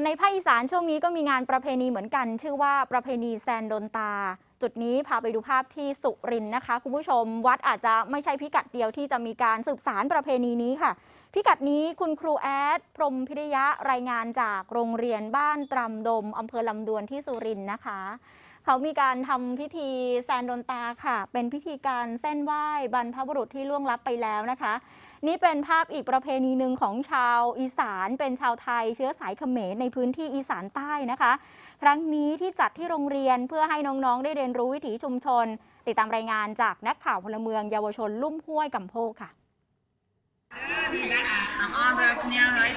วนในภาคอีสานช่วงนี้ก็มีงานประเพณีเหมือนกัน ชื่อว่าประเพณีแซนโดนตา จุดนี้พาไปดูภาพที่สุรินทร์นะคะ คุณผู้ชมวัดอาจจะไม่ใช่พิกัดเดียวที่จะมีการสืบสารประเพณีนี้ค่ะ พิกัดนี้คุณครูแอด พรมพิริยะรายงานจากโรงเรียนบ้านตรำดมอำเภอลำดวนที่สุรินทร์นะคะเขามีการทำพิธีแซนโดนตาค่ะ เป็นพิธีการเส้นไหว้บรรพบุรุษที่ล่วงลับไปแล้วนะคะ นี่เป็นภาพอีกประเพณีหนึ่งของชาวอีสาน เป็นชาวไทยเชื้อสายเขมรในพื้นที่อีสานใต้นะคะ ครั้งนี้ที่จัดที่โรงเรียนเพื่อให้น้องๆ ได้เรียนรู้วิถีชุมชน ติดตามรายงานจากนักข่าวพลเมืองเยาวชนลุ่มห้วยกำโพกค่ะ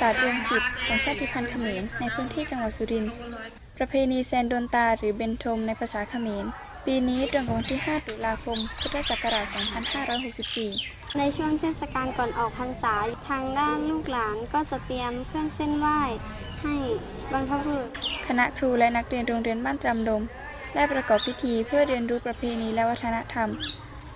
ศาสตร์เดือนสิบของชาติพันธุ์เขมรในพื้นที่จังหวัดสุรินทร์ประเพณีแซนโดนตาหรือเบนทมในภาษาเขมร ปีนี้ตรงกับวันที่ 5 ตุลาคม พุทธศักราช 2564 ในช่วงเทศกาลก่อนออกพรรษา ทางด้านลูกหลานก็จะเตรียมเครื่องเส้นไหว้ให้บรรพบุรุษ คณะครูและนักเรียนโรงเรียนบ้านตรำดม ได้ประกอบพิธีเพื่อเรียนรู้ประเพณีและวัฒนธรรม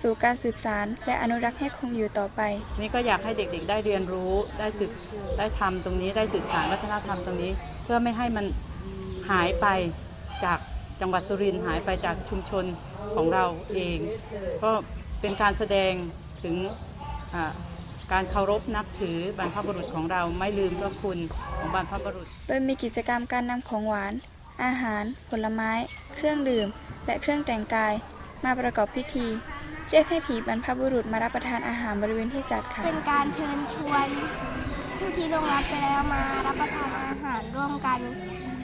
สู่การสืบสารและอนุรักษ์ให้คงอยู่ต่อไป นี่ก็อยากให้เด็กๆ ได้เรียนรู้ ได้สืบ ได้ทำตรงนี้ ได้สืบสานวัฒนธรรมตรงนี้ เพื่อไม่ให้มันหายไปจาก จังหวัดสุรินทร์หายไปจากชุมชนของเราเอง ก็เป็นการแสดงถึงอ่าการเคารพนับถือบรรพบุรุษของเราไม่ลืมพระคุณของบรรพบุรุษ โดยมีกิจกรรมการนำของหวาน อาหาร ผลไม้ เครื่องดื่ม และเครื่องแต่งกาย มาประกอบพิธีเรียกให้ผีบรรพบุรุษมารับประทานอาหารบริเวณที่จัดค่ะ เป็นการเชิญชวนผู้ที่ล่วงลับไปแล้วมารับประทานอาหารร่วมกัน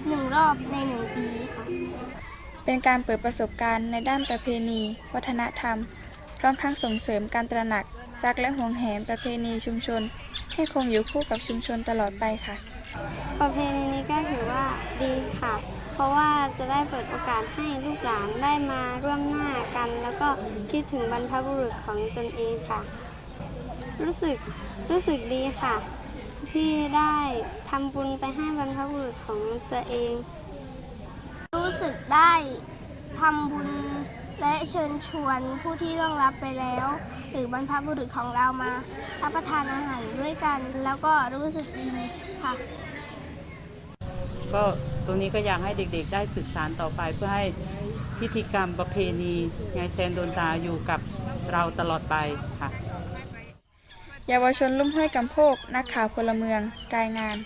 หนึ่งรอบในหนึ่งปีค่ะ เป็นการเปิดประสบการณ์ในด้านประเพณี วัฒนธรรม พร้อมทั้งส่งเสริมการตระหนัก รักและห่วงแหนประเพณีชุมชน ให้คงอยู่คู่กับชุมชนตลอดไปค่ะ ประเพณีนี้ก็ถือว่าดีค่ะ เพราะว่าจะได้เปิดโอกาสให้ลูกหลานได้มาร่วมหน้ากัน แล้วก็คิดถึงบรรพบุรุษของตนเองค่ะ รู้สึกรู้สึกดีค่ะ ที่ได้ทำบุญไปให้บรรพบุรุษของตัวเอง ได้ทำบุญและเชิญชวนผู้ที่ร่วงรับไปแล้ว หรือบรรพบุรุษของเรามารับประทานอาหารด้วยกัน แล้วก็รู้สึกดีค่ะ ก็ตรงนี้ก็อยากให้เด็กๆ ได้สืบสานต่อไปเพื่อให้พิธีกรรมประเพณีไงแซนโดนตาอยู่กับเราตลอดไปค่ะ เยาวชนลุ่มห้วยกำโพก นักข่าวพลเมือง รายงาน